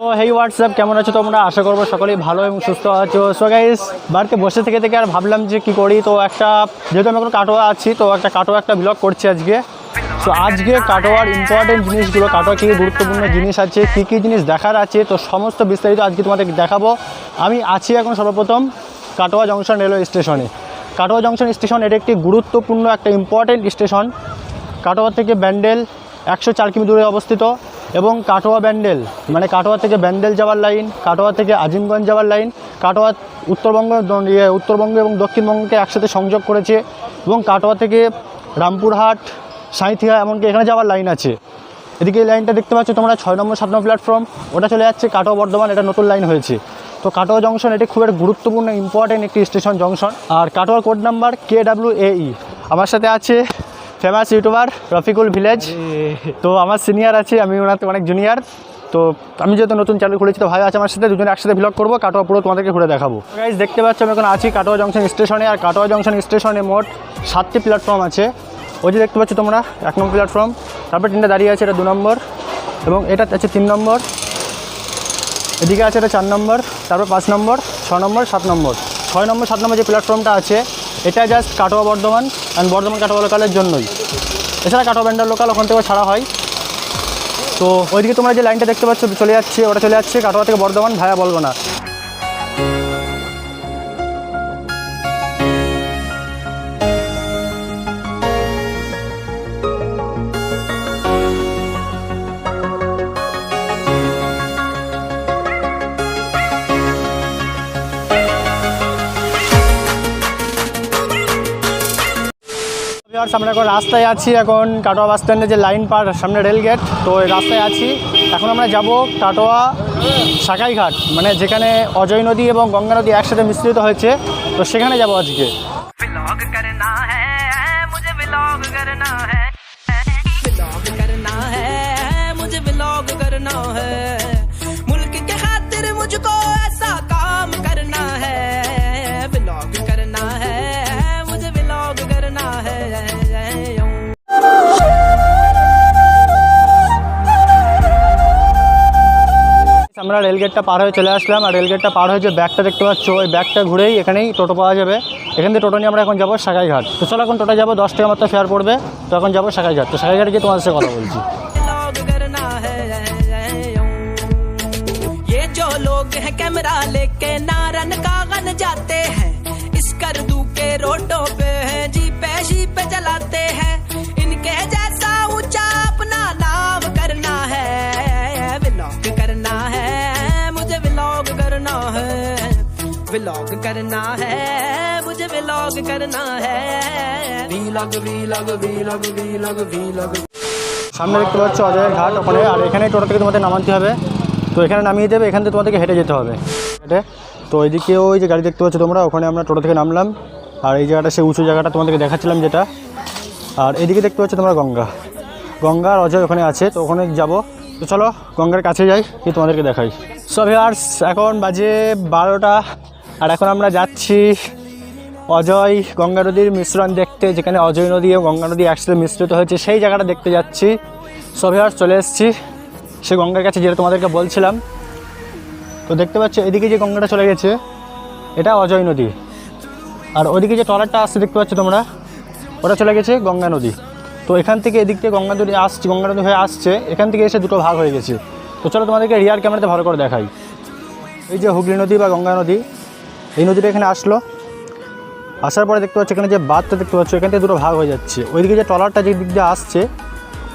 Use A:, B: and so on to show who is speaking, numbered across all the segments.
A: তো হেই হোয়াটসঅ্যাপ কেমন আছো তোমরা? আশা করব সকলেই ভালো এবং সুস্থ আছো। সো গাইস বাড়িতে বসে থেকে থেকে আর ভাবলাম যে কি করি। তো, একটা, যেহেতু আমি এখন কাটোয়া আছি, তো একটা কাটোয়া একটা ব্লগ করছি আজকে। তো আজকে কাটোয়ার ইম্পর্টেন্ট জিনিসগুলো, কাটোয়া কী গুরুত্বপূর্ণ জিনিস আছে, কী কী জিনিস দেখার আছে, তো সমস্ত বিস্তারিত আজকে তোমাদের দেখাবো। আমি আছি এখন সর্বপ্রথম কাটোয়া জংশন রেলওয়ে স্টেশনে। কাটোয়া জংশন স্টেশন, এটা একটি গুরুত্বপূর্ণ একটা ইম্পর্টেন্ট স্টেশন কাটোয়া থেকে ব্যান্ডেল একশো চার কিমি দূরে অবস্থিত। এবং কাটোয়া ব্যান্ডেল মানে কাটোয়া থেকে ব্যান্ডেল যাওয়ার লাইন কাটোয়া থেকে আজিমগঞ্জ যাওয়ার লাইন কাটোয়া উত্তরবঙ্গ ইয়ে, উত্তরবঙ্গ এবং দক্ষিণবঙ্গকে একসাথে সংযোগ করেছে এবং কাটোয়া থেকে রামপুরহাট সাঁইথিয়া এমনকি এখানে যাওয়ার লাইন আছে। এদিকে এই লাইনটা দেখতে পাচ্ছ তোমরা ছয় নম্বর সাত নম্বর প্ল্যাটফর্ম ওটা চলে যাচ্ছে কাটোয়া বর্ধমান এটা নতুন লাইন হয়েছে। তো কাটোয়া জংশন এটি খুব একটা গুরুত্বপূর্ণ ইম্পর্টেন্ট একটি স্টেশন জংশন আর কাটোয়ার কোড নাম্বার কে ডাব্লিউ এই আমার সাথে আছে ফেমাস ইউটিউবার রফিকুল ভিলেজ তো আমার সিনিয়র আছে আমি ওনার অনেক জুনিয়র তো আমি যেহেতু নতুন চ্যানেল খুলেছি তো ভাই আছে আমার সাথে দুজনে একসাথে ব্লগ করব কাটোয়া পুরো তোমাদেরকে ঘুরে দেখাবো। গাইজ দেখতে পাচ্ছ আমি এখন আছি কাটোয়া জংশন স্টেশনে আর কাটোয়া জংশন স্টেশনে মোট সাতটি প্ল্যাটফর্ম আছে। ওই যে দেখতে পাচ্ছ তোমরা এক নম্বর প্ল্যাটফর্ম তারপর তিনটা দাঁড়িয়ে আছে এটা দু নম্বর। এবং এটা আছে তিন নম্বর। এদিকে আছে এটা চার নম্বর। তারপর পাঁচ নম্বর ছ নম্বর সাত নম্বর। ছয় নম্বর সাত নম্বর যে প্ল্যাটফর্মটা আছে এটা জাস্ট কাটোয়া বর্ধমান অ্যান্ড বর্ধমান কাটোয়া লোকালের জন্যই। এছাড়া কাটোয়া ব্যান্ডার লোকাল ওখান থেকে ছাড়া হয়। তো ওইদিকে তোমরা যে লাইনটা দেখতে পাচ্ছ, চলে যাচ্ছে, ওটা চলে যাচ্ছে কাটোয়া থেকে বর্ধমান ভায়া বলব ভিউয়ার্স, আমরা এখন রাস্তায় আছি এখন কাটোয়া বাস স্ট্যান্ডে যে লাইন পার সামনে রেলগেট তো এই রাস্তায় আছি। এখন আমরা যাব কাটোয়া সাকাইঘাট মানে যেখানে অজয় নদী এবং গঙ্গা নদী একসাথে মিশ্রিত হয়েছে। তো সেখানে যাব আজকে। আমরা রেল গেটটা পার হয়ে চলে আসলাম আর রেল গেটটা পার হয়ে যে ব্যাগটা দেখতে পাচ্ছ ওই ব্যাগটা ঘুরেই এখানেই টোটো পাওয়া যাবে এখান থেকে টোটো নিয়ে আমরা এখন যাবো সাকাইঘাট তো চলো এখন টোটো যাবো দশ টাকা মাত্র ফেয়ার পড়বে তো এখন যাবো সাকাইঘাট তো সাকাইঘাটে গিয়ে তোমাদের সাথে কথা বলছি
B: व्लॉग करना है ये जो लोग हैं कैमरा लेके नारन कागन जाते हैं व्लॉग करना है मुझे व्लॉग करना है vlog vlog vlog vlog vlog
A: সামনে দেখতে পাচ্ছ অজয়ের ঘাট ওখানে আর এখানে টোটো থেকে তোমাদের নামাতে হবে তো এখানে নামিয়ে দেবে এখান থেকে তোমাদেরকে হেঁটে যেতে হবে হেঁটে তো ওইদিকে ওই যে গাড়ি দেখতে পাচ্ছ তোমরা ওখানে আমরা টোটো থেকে নামলাম আর এই জায়গাটা সেই উঁচু জায়গাটা তোমাদেরকে দেখাচ্ছিলাম যেটা আর এদিকে দেখতে পাচ্ছ তোমরা গঙ্গা গঙ্গা আর অজয় ওখানে আছে তো ওখানে যাব তো চলো গঙ্গার কাছে যাই কি তোমাদেরকে দেখাই সো ভিউয়ার্স এখন বাজে বারোটা আর এখন আমরা যাচ্ছি অজয় গঙ্গা নদীর মিশ্রণ দেখতে, যেখানে অজয় নদী এবং গঙ্গা নদী একসাথে মিশ্রিত হয়েছে। সেই জায়গাটা দেখতে যাচ্ছি। সভিয়ার চলে এসেছি। সে গঙ্গার কাছে যেটা তোমাদেরকে বলছিলাম। তো দেখতে পাচ্ছ, এদিকে যে গঙ্গাটা চলে গেছে, এটা অজয় নদী। আর ওদিকে যে ট্রলারটা আসছে, দেখতে পাচ্ছ তোমরা, ওটা চলে গেছে গঙ্গা নদী। তো এখান থেকে এদিক থেকে গঙ্গা নদী আসছে, গঙ্গা নদী হয়ে আসছে, এখান থেকে এসে দুটো ভাগ হয়ে গেছে। তো চলো তোমাদেরকে রিয়ার ক্যামেরাতে ভালো করে দেখাই। এই যে হুগলি নদী বা গঙ্গা নদী এই নদীটা এখানে আসলো। আসার পরে দেখতে পাচ্ছ এখানে যে বাঁধটা দেখতে পাচ্ছ এখান থেকে দুটো ভাগ হয়ে যাচ্ছে। ওইদিকে যে টলারটা যে দিক দিয়ে আসছে,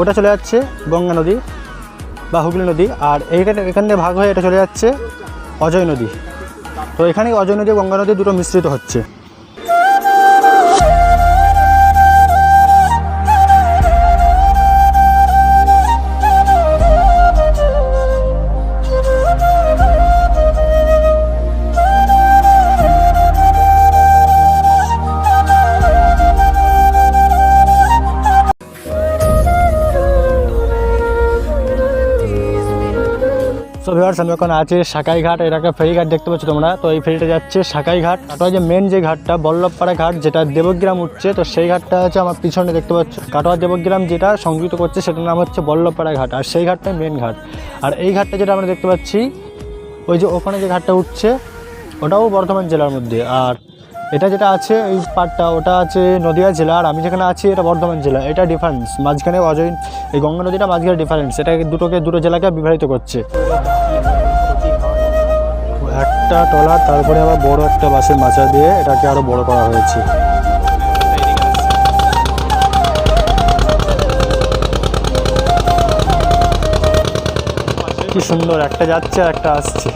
A: ওটা চলে যাচ্ছে গঙ্গা নদী বা হুগলি নদী। আর এইখানে এখান থেকে ভাগ হয়ে এটা চলে যাচ্ছে অজয় নদী। তো এখানে অজয় নদী গঙ্গা নদী দুটো মিশ্রিত হচ্ছে। সো ভিওয়ার্স আমি এখন আছি সাকাই ঘাট এর একটা ফেরি ঘাট দেখতে পাচ্ছ তোমরা। তো এই ফেরিটা যাচ্ছে সাকাই ঘাট কাটোয়া যে মেন যে ঘাটটা, বল্লভপাড়া ঘাট, যেটা দেবগ্রাম উঠছে, তো সেই ঘাটটা হচ্ছে আমার পিছনে দেখতে পাচ্ছ। কাটোয়া দেবগ্রাম যেটা সংযুক্ত করছে, সেটার নাম হচ্ছে বল্লভপাড়া ঘাট, আর সেই ঘাটটাই মেন ঘাট। আর এই ঘাটটা যেটা আমরা দেখতে পাচ্ছি, ওই যে ওখানে যে ঘাটটা উঠছে, ওটাও বর্ধমান জেলার মধ্যে। আর এটা যেটা আছে, এই পার্টটা ওটা আছে নদিয়া জেলা আর আমি যেখানে আছি এটা বর্ধমান জেলা। এটা ডিফারেন্স মাঝখানে অজয় এই গঙ্গা নদীটা মাঝখানে ডিফারেন্স এটা দুটোকে, দুটো জেলাকে বিবাহিত করছে। একটা টলার তারপরে আবার বড় একটা বাসের মাচা দিয়ে এটাকে আরও বড় করা হয়েছে। কি সুন্দর, একটা যাচ্ছে আর একটা আসছে।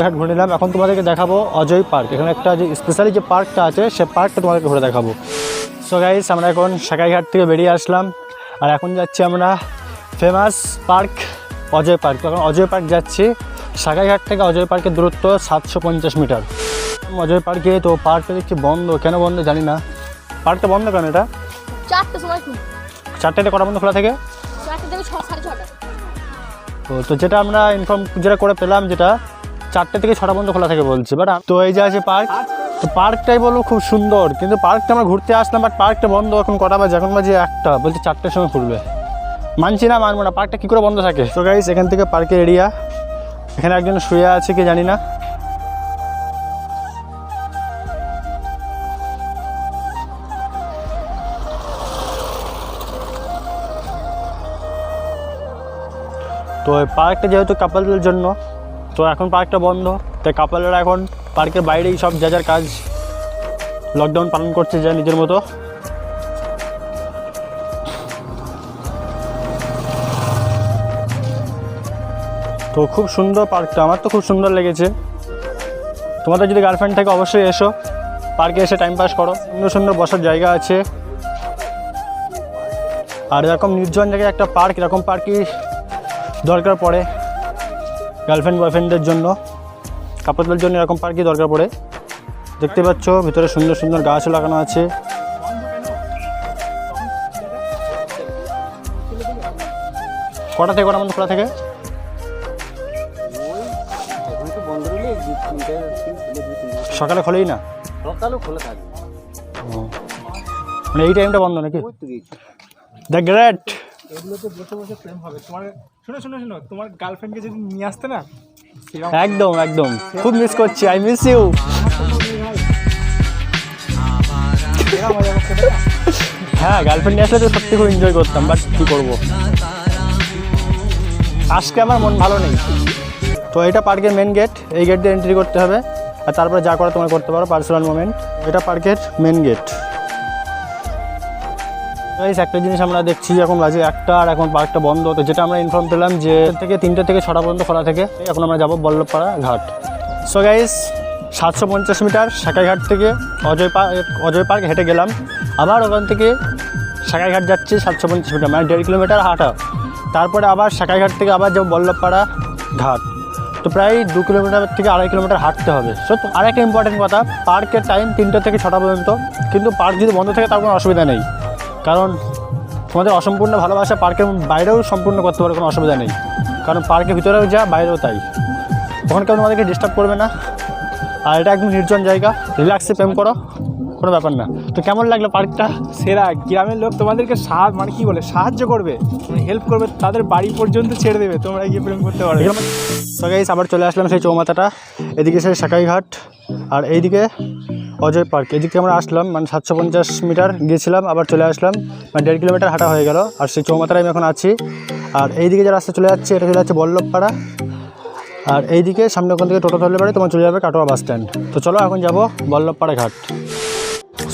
A: ঘাট ঘুরে নিলাম। এখন তোমাদেরকে দেখাবো অজয় পার্ক। এখানে একটা যে স্পেশালি যে পার্কটা আছে সে পার্কটা তোমাদেরকে ঘুরে দেখাবো। সো গাইস আমরা এখন সাকাইঘাট থেকে বেরিয়ে আসলাম। আর এখন যাচ্ছি আমরা ফেমাস পার্ক অজয় পার্ক। তো এখন অজয় পার্ক যাচ্ছি। সাকাইঘাট থেকে অজয় পার্কের দূরত্ব সাতশো পঞ্চাশ মিটার। অজয় পার্কে তো পার্কটা দেখছি বন্ধ। কেন বন্ধ জানি না। পার্কটা বন্ধ কেন এটা?
C: চারটে সময় খুব
A: কটা বন্ধ খোলা থাকে? তো যেটা আমরা ইনফর্ম যেটা করে পেলাম যেটা চারটে থেকে ছটা পর্যন্ত খোলা থাকে বলছে বাট তো এই যে আছে পার্ক তো পার্কটাই বলব খুব সুন্দর, কিন্তু পার্কটা আমরা ঘুরতে আসলাম বাট পার্কটা বন্ধ এখন কটা বাজে? এখন বাজে একটা, বলছে চারটের সময় খুলবে। মানছি না, মানবো না পার্কটা কী করে বন্ধ থাকে? তো গাইস এখান থেকে পার্কের এরিয়া এখানে একজন শুয়ে আছে, কি জানি না। তো পার্কটা যেহেতু কাপলদের জন্য তো এখন পার্কটা বন্ধ। তাই কাপলরা এখন পার্কের বাইরেই সব যা যার কাজ লকডাউন পালন করছে যা নিজের মতো। তো খুব সুন্দর পার্কটা, আমার তো খুব সুন্দর লেগেছে। তোমাদের যদি গার্লফ্রেন্ড থাকে অবশ্যই এসো। পার্কে এসে টাইম পাস করো। সুন্দর সুন্দর বসার জায়গা আছে। আর এরকম নির্জন জায়গায় একটা পার্ক, এরকম পার্কই দরকার পড়ে। গার্লফ্রেন্ড বয়ফ্রেন্ডদের জন্য। কাপড়দের জন্য এরকম পার্কই দরকার পড়ে। দেখতে পাচ্ছ ভিতরে সুন্দর সুন্দর গাছও লাগানো আছে। কটা থেকে কটা মধ্যে খোলা থাকে? সকালে খোলেই না?
D: খোলা
A: মানে এই টাইমটা বন্ধ নাকি? দ্য গ্রেট
E: এগুলোতে বসে বসে প্রেম হবে। তোমার শোনো শোনো শোনো তোমার গার্লফ্রেন্ডকে যদি নিয়ে আসতে না
A: একদম একদম। খুব মিস করছি আই মিস ইউ হ্যাঁ গার্লফ্রেন্ড নিয়ে আসলে তো সত্যি খুব এনজয় করতাম বাট কী করব? আজকে আমার মন ভালো নেই। তো এটা পার্কের মেন গেট এই গেট দিয়ে এন্ট্রি করতে হবে আর তারপরে যা করা তোমার করতে পারো পার্সোনাল মোমেন্ট এটা পার্কের মেন গেট গাইস একটা জিনিস আমরা দেখছি এখন বাজে একটা আর এখন পার্কটা বন্ধ। তো যেটা আমরা ইনফর্ম পেলাম যে থেকে তিনটে থেকে ছটা পর্যন্ত খোলা থাকে। এখন আমরা যাব বল্লভপাড়া ঘাট। সো গাইস সাতশো পঞ্চাশ মিটার সাকাইঘাট থেকে অজয় পার্ক অজয় পার্ক হেঁটে গেলাম। আবার ওখান থেকে সাকাইঘাট যাচ্ছি সাতশো পঞ্চাশ মিটার মানে দেড় কিলোমিটার হাঁটা। তারপরে আবার সাকাইঘাট থেকে আবার যাব বল্লভপাড়া ঘাট। তো প্রায় দু কিলোমিটার থেকে আড়াই কিলোমিটার হাঁটতে হবে। সো আর একটা ইম্পর্টেন্ট কথা, পার্কের টাইম তিনটে থেকে ছটা পর্যন্ত। কিন্তু পার্ক যদি বন্ধ থাকে, তার কোনো অসুবিধা নেই। কারণ তোমাদের অসম্পূর্ণ ভালোবাসা পার্কের বাইরেও সম্পূর্ণ করতে পারে কোনো অসুবিধা নেই। কারণ পার্কের ভিতরেও যা বাইরেও তাই। তখন কেউ তোমাদেরকে ডিস্টার্ব করবে না। আর এটা একদম নির্জন জায়গা। রিল্যাক্সে প্রেম করো কোনো ব্যাপার না। তো কেমন লাগল পার্কটা?
E: সেরা। গ্রামের লোক তোমাদেরকে সাহায্য মানে কি বলে সাহায্য করবে হেল্প করবে তাদের বাড়ি পর্যন্ত ছেড়ে দেবে। তোমরা গিয়ে প্রেম করতে পারবে।
A: তো গাইস আবার চলে আসলাম সেই চৌমাথাটা। এদিকে সেই সাকাইঘাট আর এইদিকে অজয় পার্ক। এদিকে আমরা আসলাম মানে সাতশো পঞ্চাশ মিটার গিয়েছিলাম, আবার চলে আসলাম। মানে দেড় কিলোমিটার হাঁটা হয়ে গেল, আর সেই চৌমাথায় আমি এখন আছি। আর এইদিকে যে রাস্তা চলে যাচ্ছে, এটা চলে যাচ্ছে বল্লভপাড়া। আর এইদিকে সামনে ওখান থেকে টোটো ধরলে পারে তোমার চলে যাবে কাটোয়া বাস স্ট্যান্ড। তো চলো এখন যাব বল্লভপাড়া ঘাট।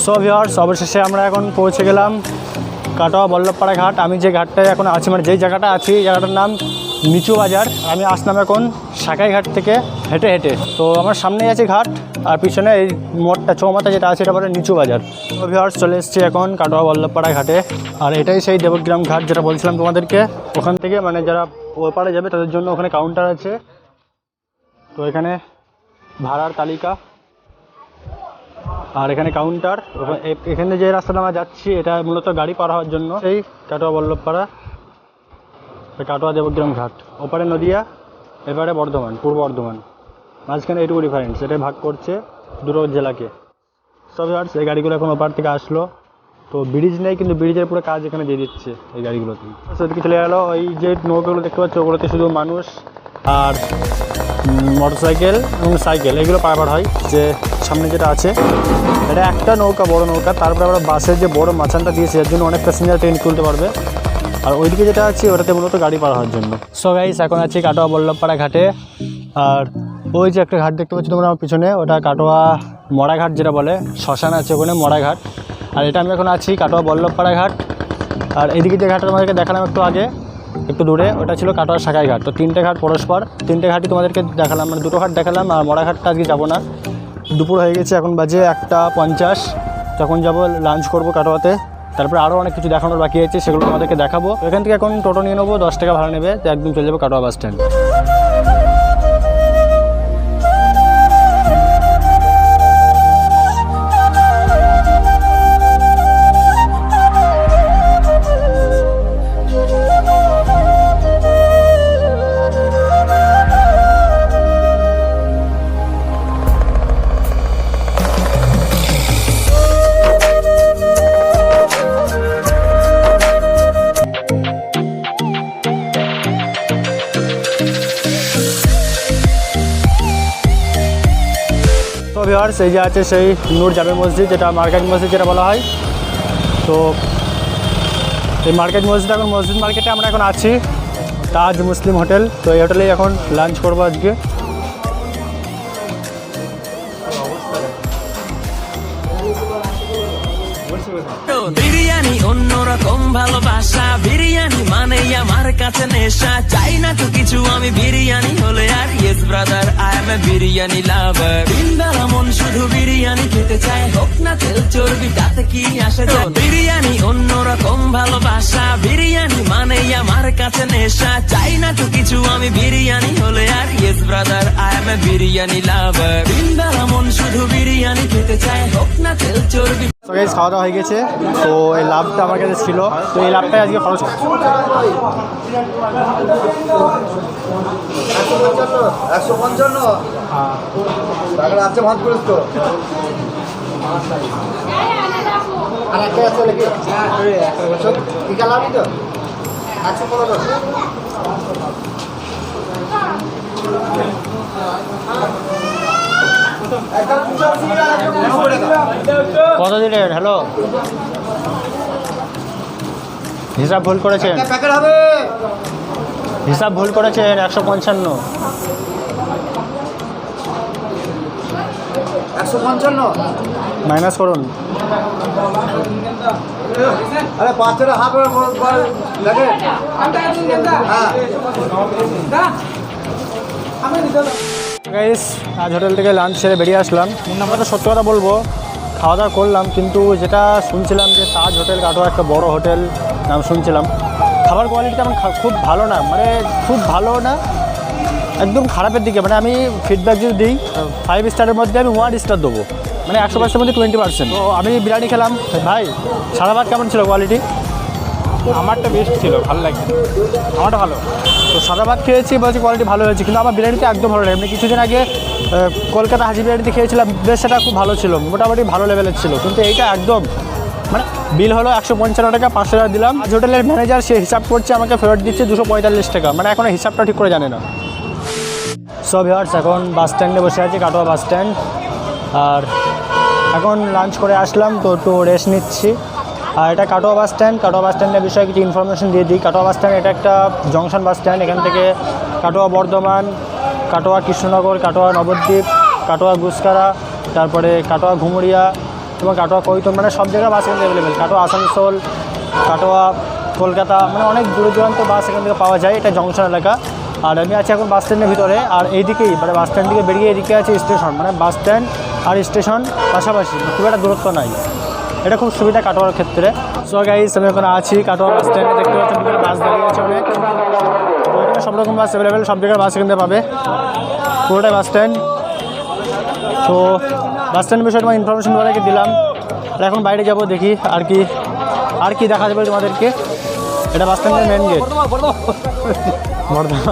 A: সো ভিওর্স অবশেষে আমরা এখন পৌঁছে গেলাম কাটোয়া বল্লভপাড়া ঘাট। আমি যে ঘাটটায় এখন আছি মানে যেই জায়গাটা আছি, এই জায়গাটার নাম নিচু বাজার। আমি আসলাম এখন সাকাই ঘাট থেকে হেঁটে হেঁটে। তো আমার সামনেই আছে ঘাট, আর পিছনে এই মোড়টা চৌমাথা যেটা আছে, এটা বলে নিচু বাজার। তো চলে এসেছি এখন কাটোয়া বল্লভপাড়া ঘাটে। আর এটাই সেই দেবগ্রাম ঘাট যেটা বলছিলাম তোমাদেরকে। ওখান থেকে মানে যারা ওপারে যাবে, তাদের জন্য ওখানে কাউন্টার আছে। তো এখানে ভাড়ার তালিকা। আর এখানে কাউন্টার এখানে যে রাস্তাটা আমরা যাচ্ছি, এটা মূলত গাড়ি পার হওয়ার জন্য। সেই কাটোয়া বল্লভপাড়া, কাটোয়া দেবগ্রাম ঘাট। ওপারে নদিয়া এবারে বর্ধমান, পূর্ব বর্ধমান। মাঝখানে এইটুকু ডিফারেন্স এটাই ভাগ করছে দুটো জেলাকে। সব আর এই গাড়িগুলো এখন ওপার থেকে আসলো। তো ব্রিজ নেই, কিন্তু ব্রিজের পুরো কাজ এখানে দিয়ে দিচ্ছে এই গাড়িগুলোতে। সেদিকে চলে গেলো, ওই যে নৌকাগুলো দেখতে পাচ্ছ, ওগুলোতে শুধু মানুষ আর মোটর সাইকেল এবং সাইকেল এগুলো পারাপার হয়। যে সামনে যেটা আছে, এটা একটা নৌকা, বড় নৌকা, তারপরে আবার বাসের যে বড় মাচানটা দিয়েছে, এর জন্য অনেক প্যাসেঞ্জার ট্রেন তুলতে পারবে। আর ওইদিকে যেটা আছে, ওটাতে মূলত গাড়ি পার হওয়ার জন্য। সো গাইস এখন আছি কাটোয়া বল্লভপাড়া ঘাটে। আর ওই যে একটা ঘাট দেখতে পাচ্ছি তোমরা আমার পিছনে, ওটা কাটোয়া মরাঘাট যেটা বলে, শ্মশান আছে ওখানে মরাঘাট আর এটা আমি এখন আছি কাটোয়া বল্লভপাড়া ঘাট। আর এদিকে যে ঘাটটা তোমাদেরকে দেখালাম একটু আগে, একটু দূরে, ওটা ছিল কাটোয়া শাখাই ঘাট। তো তিনটে ঘাট পরস্পর, তিনটে ঘাটই তোমাদেরকে দেখালাম। মানে দুটো ঘাট দেখালাম, আর মরাঘাটটা আজকে যাব না। দুপুর হয়ে গেছে, এখন বাজে একটা পঞ্চাশ। তখন যাব, লাঞ্চ করব কাটোয়াতে। তারপরে আরও অনেক কিছু দেখানোর বাকি আছে, সেগুলো আমাদেরকে দেখাবো। এখান থেকে এখন টোটো নিয়ে নেব, দশ টাকা ভাড়া নেবে, তো একদম চলে যাব কাটোয়া বাস স্ট্যান্ড। তো ভিওয়ার্স এই যে আছে সেই নূর জামে মসজিদ, যেটা মার্কেট মসজিদ যেটা বলা হয়। তো এই মার্কেট মসজিদ, এখন মসজিদ মার্কেটে আমরা এখন আছি, তাজ মুসলিম হোটেল। তো এই হোটেলেই এখন লাঞ্চ করব আজকে।
B: বিরিয়ানি মানে আমি বিরিয়ানি হলে আর yes brother I am a biryani lover দিনবেলা মন শুধু বিরিয়ানি খেতে চায়। হোক না তেল চর্বি তাতে কি আসে যায়? বিরিয়ানি অন্যরকম ভালোবাসা। বিরিয়ানি মানে আমার কাছে নেশা। চাই না তো কিছু আমি বিরিয়ানি হলে আর yes brother I am a biryani lover দিনবেলা মন শুধু বিরিয়ানি খেতে চায়। হোক না তেল চর্বি।
A: তো গাইজ খাওয়া দাওয়া হয়ে গেছে। তো এই লাভটা আমার কাছে ছিল। তো এই লাভটাই আজকে খরচ
D: একশো পঞ্চান্ন আছে ভাত করিস তো আর একটা আছে নাকি? কি কালামি তো? একশো পনেরো
A: কত দিলেন? হ্যালো হিসাব ভুল করেছেন। হিসাব ভুল করেছেন একশো পঞ্চান্ন।
D: একশো পঞ্চান্ন।
A: মাইনাস করুন।
D: আরে বাচ্চারা হাফ লাগে। হ্যাঁ।
A: গাইস আজ হোটেল থেকে লাঞ্চ সেরে বেরিয়ে আসলাম। আমরা তো সত্যি কথা বলব। খাওয়া দাওয়া করলাম কিন্তু যেটা শুনছিলাম যে তাজ হোটেল কাটোয়া একটা বড় হোটেল নাম শুনছিলাম। খাবার কোয়ালিটি তেমন খুব ভালো না। মানে খুব ভালো না একদম খারাপের দিকে মানে আমি ফিডব্যাক যদি দিই ফাইভ স্টারের মধ্যে আমি ওয়ান স্টার দেবো। মানে একশো পার্সেন্টের মধ্যে টোয়েন্টি পার্সেন্ট তো আমি বিরিয়ানি খেলাম। ভাই সারা ভাত কেমন ছিল কোয়ালিটি
E: আমারটা বেস্ট ছিল ভালো লাগে। আমারটা ভালো।
A: তো সাদা ভাত খেয়েছি বলছি কোয়ালিটি ভালো হয়েছে কিন্তু আমার বিরিয়ানিতে একদম ভালো লাগে এমনি কিছুদিন আগে কলকাতা হাজি বিরিয়ানিতে খেয়েছিলাম বেশ সেটা খুব ভালো ছিল মোটামুটি ভালো লেভেলের ছিল। কিন্তু এইটা একদম মানে বিল হলো একশো পঞ্চান্ন টাকা পাঁচশো টাকা দিলাম। হোটেলের ম্যানেজার সে হিসাব করছে আমাকে ফেরত দিচ্ছে দুশো পঁয়তাল্লিশ টাকা। মানে এখন হিসাবটা ঠিক করে জানে না। সব ভিওয়ার্স এখন বাস স্ট্যান্ডে বসে আছি, কাটোয়া বাস স্ট্যান্ড আর এখন লাঞ্চ করে আসলাম, তো একটু রেস্ট নিচ্ছি। আর এটা Katwa bus stand Katwa bus স্ট্যান্ডের বিষয়ে কিছু ইনফরমেশন দিয়ে দিই। কাটোয়া বাস স্ট্যান্ড এটা একটা জংশন বাস স্ট্যান্ড এখান থেকে কাটোয়া বর্ধমান, কাটোয়া কৃষ্ণনগর, কাটোয়া নবদ্বীপ, কাটোয়া গুসকারা, তারপরে কাটোয়া ঘুমুরিয়া এবং কাটোয়া কৈতন মানে সব জায়গায় বাস এখান থেকে অ্যাভেলেবেল কাটোয়া আসানসোল, কাটোয়া কলকাতা মানে অনেক দূর দূরান্ত বাস এখান থেকে পাওয়া যায়। এটা জংশন এলাকা। আর আমি আছি এখন বাস স্ট্যান্ডের ভিতরে, আর এইদিকেই মানে বাস স্ট্যান্ড থেকে বেরিয়ে এদিকে আছে স্টেশন মানে বাস স্ট্যান্ড আর স্টেশন পাশাপাশি, খুব একটা দূরত্ব নাই। এটা খুব সুবিধা কাটোয়ার ক্ষেত্রে। সো গাইস আমি এখন আছি কাটোয়া বাস স্ট্যান্ডে, দেখতে বিভিন্ন বাস দাঁড়িয়ে আছে অনেক। সব রকম বাস অ্যাভেলেবেল সব জায়গায় বাস থেকে পাবে। পুরোটাই বাস স্ট্যান্ড। তো বাস স্ট্যান্ড বিষয়ে তোমার ইনফরমেশন তোমাদেরকে দিলাম। আর এখন বাইরে যাব, দেখি আর কি আর কি দেখা যাবে তোমাদেরকে। এটা বাস স্ট্যান্ডের মেন গেট বর্ধমান।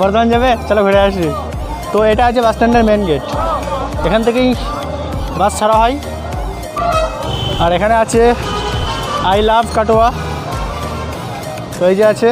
A: বর্ধমান যাবে? চলো ঘুরে আসি। তো এটা আছে বাস স্ট্যান্ডের মেন গেট এখান থেকেই বাস ছাড়া হয়। আর এখানে আছে আই লাভ কাটোয়া তো এই যে আছে